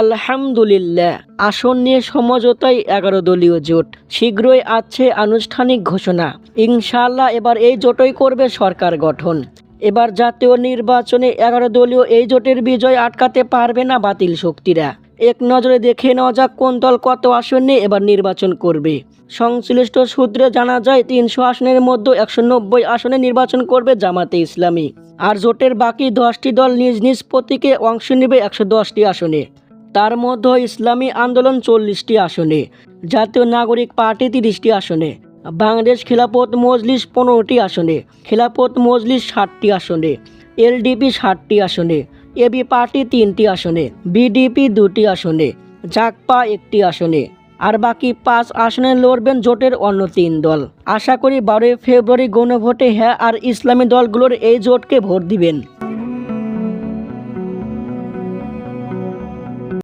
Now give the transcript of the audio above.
আলহামদুলিল্লাহ। আসন নিয়ে সমঝোতায় এগারো দলীয় জোট। শীঘ্রই আছে আনুষ্ঠানিক ঘোষণা। ইনশাআল্লাহ এবার এই জোটই করবে সরকার গঠন। এবার জাতীয় নির্বাচনে এগারো দলীয় এই জোটের বিজয় আটকাতে পারবে না বাতিল শক্তিরা। এক নজরে দেখে নেওয়া যাক কোন দল কত আসন নিয়ে এবার নির্বাচন করবে। সংশ্লিষ্ট সূত্রে জানা যায়, তিনশো আসনের মধ্যে একশো নব্বই আসনে নির্বাচন করবে জামাতে ইসলামী। আর জোটের বাকি দশটি দল নিজ নিজ প্রতীকে অংশ নেবে একশো দশটি আসনে। তার মধ্যে ইসলামী আন্দোলন চল্লিশটি আসনে, জাতীয় নাগরিক পার্টি তিরিশটি আসনে, বাংলাদেশ খিলাফত মজলিস পনেরোটি আসনে, খিলাফত মজলিস ষাটটি আসনে, এলডিপি ষাটটি আসনে, এবি পার্টি তিনটি আসনে, বিডিপি দুটি আসনে জাকপা একটি আসনে, আর বাকি পাঁচ আসনে লড়বেন জোটের অন্য তিন দল। আশা করি বারোই ফেব্রুয়ারি গণভোটে হ্যাঁ আর ইসলামী দলগুলোর এই জোটকে ভোট দিবেন।